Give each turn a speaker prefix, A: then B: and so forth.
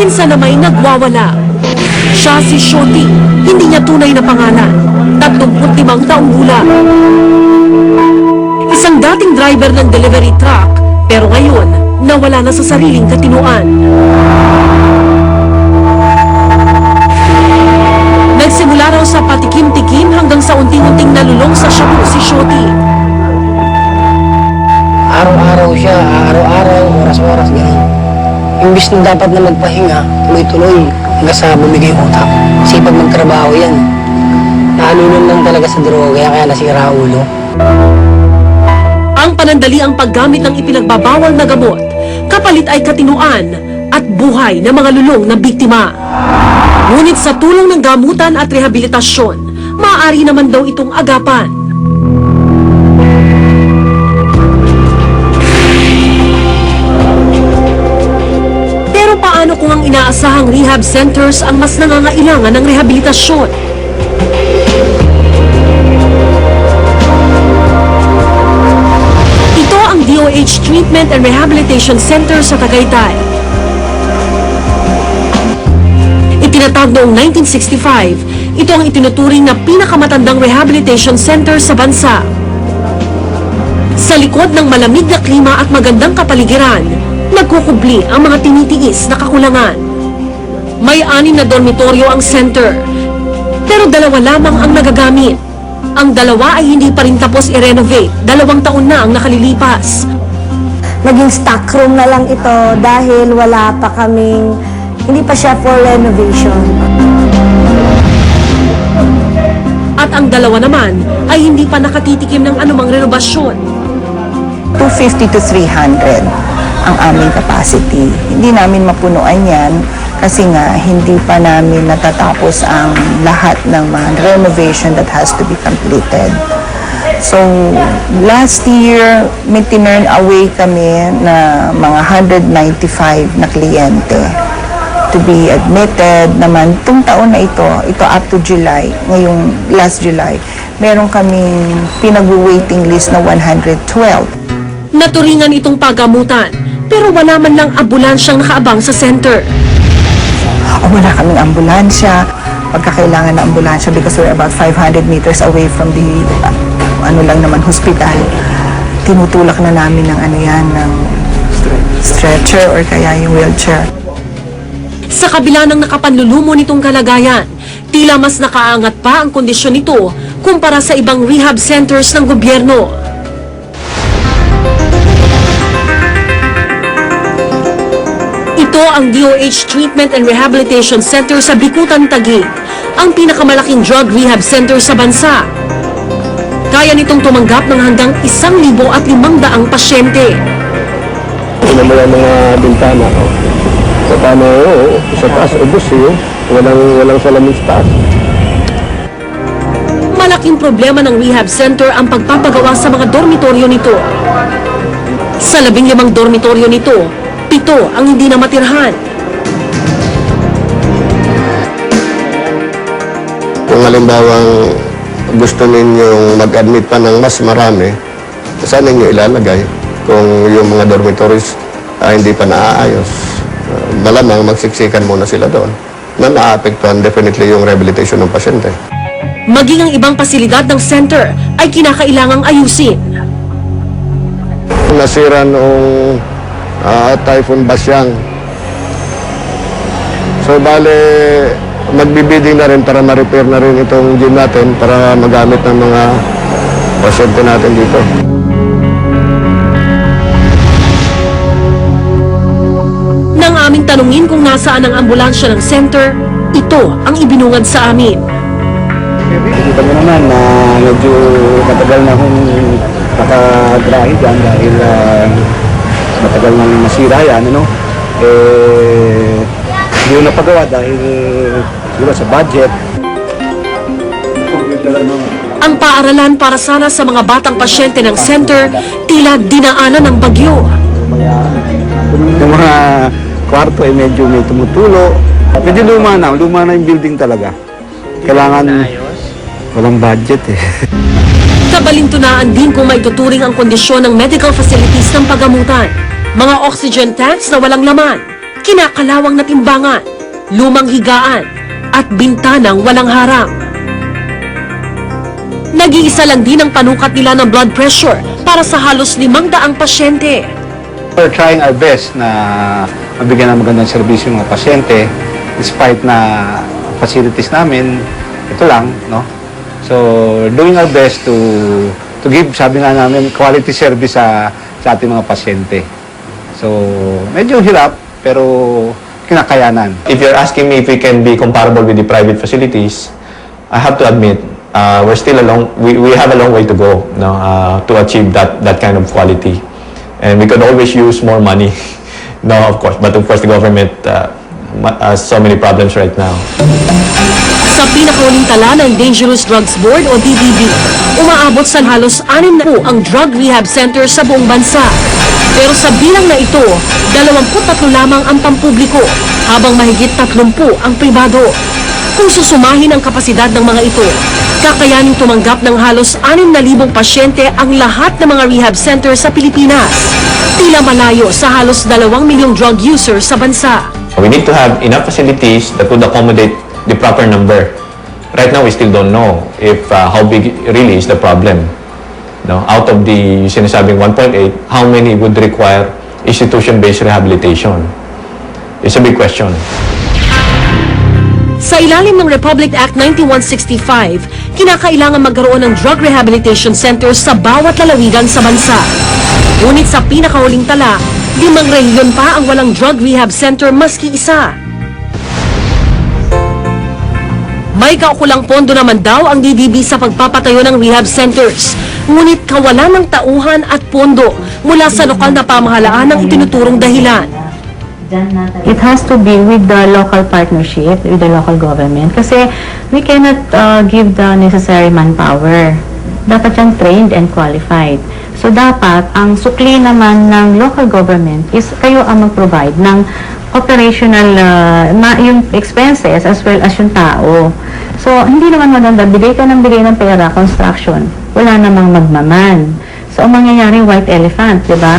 A: isa na may nagwawala. Siya si Shoti, hindi niya tunay na pangalan. 35 taong gulang. Isang dating driver ng delivery truck, pero ngayon, nawala na sa sariling katinuan. Nagsimula raw sa patikim-tikim hanggang sa unting-unting nalulong sa shabu si Shoti.
B: Araw-araw siya, araw-araw, oras-oras, gano'n. Imbis na dapat na magpahinga, tuloy-tuloy, hanggang sa bumigay utak. Sipag magtrabaho yan. Nahalunan lang talaga sa droga, kaya kaya nasira ulo.
A: Ang panandali ang paggamit ng ipinagbabawal na gamot, kapalit ay katinuan at buhay ng mga lulong na biktima. Ngunit sa tulong ng gamutan at rehabilitasyon, maaari naman daw itong agapan. Paano kung ang inaasahang rehab centers ang mas nangangailangan ng rehabilitasyon? Ito ang DOH Treatment and Rehabilitation Center sa Tagaytay. Itinatag noong 1965, ito ang itinuturing na pinakamatandang rehabilitation center sa bansa. Sa likod ng malamig na klima at magandang kapaligiran, nagkukubli ang mga tinitiis na kakulangan. May anim na dormitoryo ang center, pero dalawa lamang ang nagagamit. Ang dalawa ay hindi pa rin tapos i-renovate, dalawang taon na ang nakalilipas.
C: Naging stock room na lang ito dahil wala pa kaming, hindi pa siya for renovation.
A: At ang dalawa naman ay hindi pa nakatitikim ng anumang renovasyon.
D: 250 to 300 ang aming capacity. Hindi namin mapunuan yan kasi nga hindi pa namin natatapos ang lahat ng mga renovation that has to be completed. So, last year, may tinurn away kami na mga 195 na kliyente to be admitted naman itong taon na ito, ito up to July, ngayong last July, meron kaming pinag-waiting list na 112.
A: Naturingan itong pagamutan, pero wala man lang ambulansyang nakaabang sa center.
D: O wala kaming ambulansya, pagkakailangan na ambulansya because we're about 500 meters away from the, uh, ano lang naman, hospital. Tinutulak na namin ng ano yan, ng stretcher or kaya yung wheelchair.
A: Sa kabila ng nakapanlulumo nitong kalagayan, tila mas nakaangat pa ang kondisyon nito kumpara sa ibang rehab centers ng gobyerno. Ito ang DOH Treatment and Rehabilitation Center sa Bikutan, Taguig, ang pinakamalaking drug rehab center sa bansa. Kaya nitong tumanggap ng hanggang isang libo at limang daang pasyente.
E: Tingnan mo yung mga bintana. Oh. Sa paano, oh, sa taas, ubos eh. Walang, walang salamin sa taas.
A: Malaking problema ng rehab center ang pagpapagawa sa mga dormitoryo nito. Sa labing limang dormitoryo nito, pito ang hindi na matirhan.
E: Kung halimbawang gusto ninyong mag-admit pa ng mas marami, saan ninyo ilalagay? Kung yung mga dormitories ay hindi pa naaayos, uh, malamang magsiksikan muna sila doon na naaapektuhan definitely yung rehabilitation ng pasyente.
A: Maging ang ibang pasilidad ng center ay kinakailangang ayusin.
E: Nasira noong ah, Typhoon Basyang. So bale, magbibiding na rin para ma-repair na rin itong gym natin para magamit ng mga pasyente natin dito.
A: Nang aming tanungin kung nasaan ang ambulansya ng center, ito ang ibinungad sa amin.
F: Kita mo naman na medyo matagal na akong nakagrahe dyan dahil ah, matagal nang masira yan, ano? Eh, hindi ko napagawa dahil siguro sa budget.
A: Ang paaralan para sana sa mga batang pasyente ng center tila dinaanan ng bagyo.
F: Yung mga kwarto ay medyo may tumutulo. Medyo luma na, luma na yung building talaga. Kailangan walang budget eh.
A: Kabalintunaan din kung maituturing ang kondisyon ng medical facilities ng pagamutan. Mga oxygen tanks na walang laman, kinakalawang na timbangan, lumang higaan, at bintanang walang harang. Nag-iisa lang din ang panukat nila ng blood pressure para sa halos limang daang pasyente.
F: We're trying our best na mabigyan ng magandang serbisyo yung mga pasyente despite na facilities namin, ito lang, no? So, doing our best to to give, sabi nga namin, quality service sa, sa ating mga pasyente. So, medyo hirap, pero kinakayanan.
G: If you're asking me if we can be comparable with the private facilities, I have to admit uh, we're still a long we, we have a long way to go no, uh, to achieve that that kind of quality, and we could always use more money. no, of course, but of course the government uh, has so many problems right now.
A: Sa pinakauling tala ng Dangerous Drugs Board o DDB, umaabot sa halos anim na po ang drug rehab center sa buong bansa. Pero sa bilang na ito, 23 lamang ang pampubliko, habang mahigit 30 ang pribado. Kung susumahin ang kapasidad ng mga ito, kakayaning tumanggap ng halos 6,000 pasyente ang lahat ng mga rehab center sa Pilipinas. Tila malayo sa halos 2 milyong drug users sa bansa.
G: We need to have enough facilities that would accommodate the proper number. Right now, we still don't know if uh, how big really is the problem. No, out of the sinasabing 1.8, how many would require institution-based rehabilitation? It's a big question.
A: Sa ilalim ng Republic Act 9165, kinakailangan magkaroon ng drug rehabilitation center sa bawat lalawigan sa bansa. Ngunit sa pinakahuling tala, limang rehiyon pa ang walang drug rehab center maski isa. May kaukulang pondo naman daw ang DDB sa pagpapatayo ng rehab centers. Ngunit kawalan ng tauhan at pondo mula sa lokal na pamahalaan ang itinuturong dahilan.
H: It has to be with the local partnership, with the local government. Kasi we cannot uh, give the necessary manpower. Dapat yan trained and qualified. So dapat, ang sukli naman ng local government is kayo ang mag-provide ng operational, uh, ma- yung expenses as well as yung tao. So, hindi naman maganda, bigay ka ng bigay ng pera, construction, wala namang magmaman. So, ang mangyayari, white elephant, di ba?